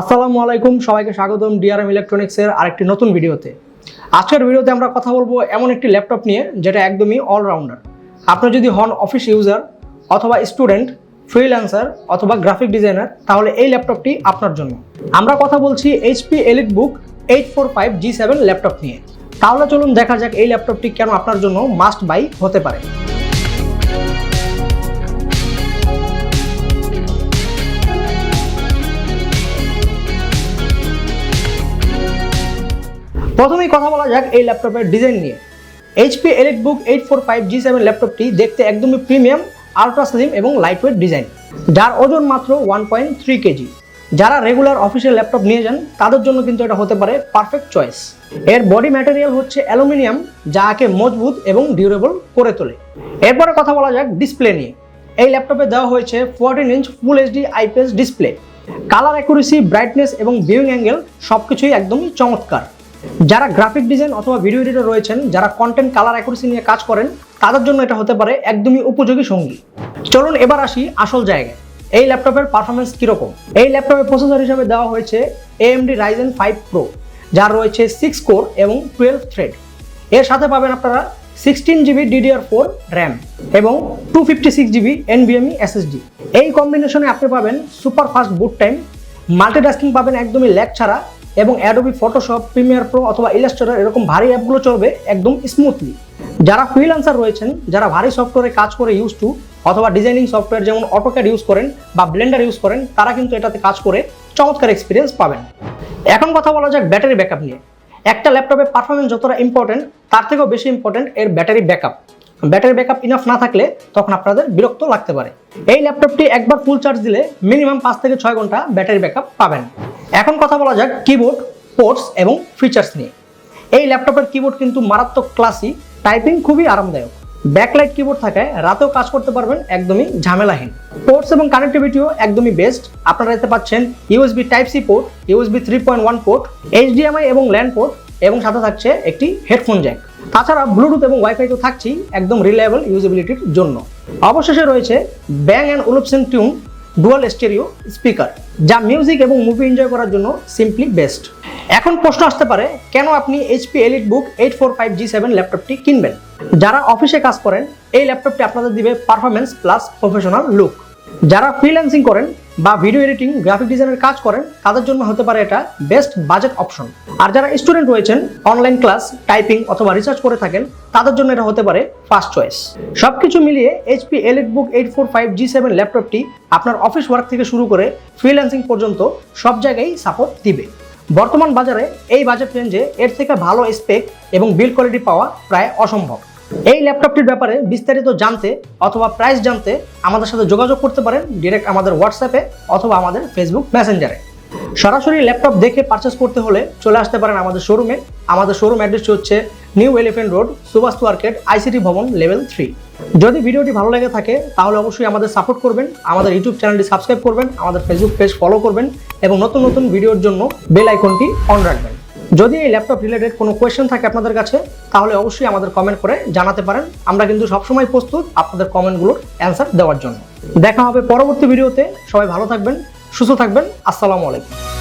আসসালামু আলাইকুম, সবাইকে স্বাগতম ডিআরএম ইলেকট্রনিক্সের আরেকটি নতুন ভিডিওতে। আজকের ভিডিওতে আমরা কথা বলব এমন একটি ল্যাপটপ নিয়ে, যেটা একদমই অলরাউন্ডার আপনি যদি হন অফিস ইউজার অথবা স্টুডেন্ট ফ্রিল্যান্সার অথবা গ্রাফিক ডিজাইনার তাহলে এই ল্যাপটপটি আপনার জন্য। আমরা কথা বলছি HP elite book eight four five G seven laptop নিয়ে। তাহলে চলুন দেখা যাক এই ল্যাপটপটি কেন আপনার জন্য মাস্ট বাই হতে পারে। প্রথমেই কথা বলা যাক এই ল্যাপটপের ডিজাইন নিয়ে। HP elite book eight four five G seven ল্যাপটপটি দেখতে একদমই প্রিমিয়াম আলট্রা স্লিম এবং লাইটওয়েট ডিজাইন যার ওজন মাত্র ওয়ান পয়েন্ট থ্রি কেজি যারা রেগুলার অফিসের ল্যাপটপ নিয়ে যান, তাদের জন্য কিন্তু এটা হতে পারে পারফেক্ট চয়েস এর বডি ম্যাটেরিয়াল হচ্ছে অ্যালুমিনিয়াম যা একে মজবুত এবং ডিউরেবল করে তোলে। এরপরে কথা বলা যাক ডিসপ্লে নিয়ে। এই ল্যাপটপে দেওয়া হয়েছে fourteen inch full HD IPS display colour accuracy brightness এবং ভিউইং অ্যাঙ্গেল সব কিছুই একদমই চমৎকার। যারা গ্রাফিক ডিজাইন অথবা ভিডিও এডিটর রয়েছেন, যারা কন্টেন্ট কালার অ্যাকুরেসি নিয়ে কাজ করেন, তাদের জন্য এটা হতে পারে একদমই উপযোগী সঙ্গী। চলুন এবার আসি আসল জায়গায়। এই ল্যাপটপের পারফরমেন্স কীরকম? এই ল্যাপটপের প্রসেসর হিসাবে দেওয়া হয়েছে এএমডি রাইজেন ফাইভ প্রো যার রয়েছে সিক্স কোর এবং টুয়েলভ থ্রেড এর সাথে পাবেন আপনারা sixteen GB DDR four RAM এবং টু ফিফটি সিক্স জিবি এনবিএমই এসএসডি এই কম্বিনেশনে আপনি পাবেন super fast boot time multitasking পাবেন একদমই ল্যাগ ছাড়া এবং অ্যাডোবি ফটোশপ প্রিমিয়ার প্রো অথবা ইলাস্ট্রেটর এরকম ভারী অ্যাপগুলো চলবে একদম স্মুথলি যারা ফ্রিল্যান্সার রয়েছেন, যারা ভারী সফটওয়্যারে কাজ করে ইউজ টু অথবা ডিজাইনিং সফটওয়্যার যেমন অটোক্যাড ইউজ করেন বা ব্লেন্ডার ইউজ করেন, তারা কিন্তু এটাতে কাজ করে চমৎকার এক্সপিরিয়েন্স পাবেন। এখন কথা বলা যাক ব্যাটারি ব্যাকআপ নিয়ে। একটা ল্যাপটপের পারফরমেন্স যতটা ইম্পর্টেন্ট তার থেকেও বেশি ইম্পর্টেন্ট এর battery backup battery backup enough না থাকলে তখন আপনাদের বিরক্ত লাগতে পারে। এই ল্যাপটপটি একবার ফুল চার্জ দিলে মিনিমাম পাঁচ থেকে ছয় ঘণ্টা ব্যাটারি ব্যাকআপ পাবেন। এখন কথা বলা যাক কিবোর্ড পোর্টস এবং ফিচার্স নিয়ে। এই ল্যাপটপের কিবোর্ড কিন্তু মারাত্মক ক্লাসি টাইপিং খুবই আরামদায়ক। ব্যাকলাইট কিবোর্ড থাকায় রাতেও কাজ করতে পারবেন একদমই ঝামেলাহীন। পোর্টস এবং কানেক্টিভিটিও একদমই বেস্ট আপনারা এতে পাচ্ছেন USB type C port USB three point one port HDMI এবং ল্যান্ড পোর্ট এবং সাথে থাকছে একটি হেডফোন জ্যাক তাছাড়া ব্লুটুথ এবং ওয়াইফাই তো থাকছেই একদম রিলায়েবল ইউজেবিলিটির জন্য। অবশেষে রয়েছে Bang and Olufsen tune dual stereo speaker যা মিউজিক এবং মুভি এনজয় করার জন্য সিম্পলি বেস্ট এখন প্রশ্ন আসতে পারে, কেন আপনি HP elite book eight four five G seven ল্যাপটপটি কিনবেন? যারা অফিসে কাজ করেন, এই ল্যাপটপটি আপনাদের দিবে পারফরমেন্স প্লাস প্রফেশনাল লুক যারা ফ্রিল্যান্সিং করেন বা ভিডিও এডিটিং গ্রাফিক ডিজাইনের কাজ করেন, তাদের জন্য হতে পারে এটা বেস্ট বাজেট অপশন আর যারা স্টুডেন্ট রয়েছেন অনলাইন ক্লাস টাইপিং অথবা রিসার্চ করে থাকেন, তাদের জন্য এটা হতে পারে ফার্স্ট চয়েস সবকিছু মিলিয়ে HP elite book eight four five G seven ল্যাপটপটি আপনার অফিস ওয়ার্ক থেকে শুরু করে ফ্রিল্যান্সিং পর্যন্ত সব জায়গায় সাপোর্ট দিবে। বর্তমান বাজারে এই বাজেট রেঞ্জে এর থেকে ভালো স্পেক এবং বিল্ড কোয়ালিটি পাওয়া প্রায় অসম্ভব। এই ল্যাপটপটির ব্যাপারে বিস্তারিত জানতে অথবা প্রাইস জানতে আমাদের সাথে যোগাযোগ করতে পারেন ডিরেক্ট আমাদের হোয়াটসঅ্যাপে অথবা আমাদের ফেসবুক মেসেঞ্জারে সরাসরি ল্যাপটপ দেখে পারচেস করতে হলে চলে আসতে পারেন আমাদের শোরুমে আমাদের শোরুম অ্যাড্রেসটি হচ্ছে new elephant road Subhash market ICT ভবন লেভেল থ্রি যদি ভিডিওটি ভালো লেগে থাকে, তাহলে অবশ্যই আমাদের সাপোর্ট করবেন, আমাদের ইউটিউব চ্যানেলটি সাবস্ক্রাইব করবেন, আমাদের ফেসবুক পেজ ফলো করবেন এবং নতুন নতুন ভিডিওর জন্য বেল আইকনটি অন রাখবেন। যদি এই ল্যাপটপ রিলেটেড কোনো কোয়েশ্চেন থাকে আপনাদের কাছে, তাহলে অবশ্যই আমাদের কমেন্ট করে জানাতে পারেন। আমরা কিন্তু সবসময় প্রস্তুত আপনাদের কমেন্টগুলোর অ্যান্সার দেওয়ার জন্য। দেখা হবে পরবর্তী ভিডিওতে সবাই ভালো থাকবেন, সুস্থ থাকবেন। আসসালামু আলাইকুম।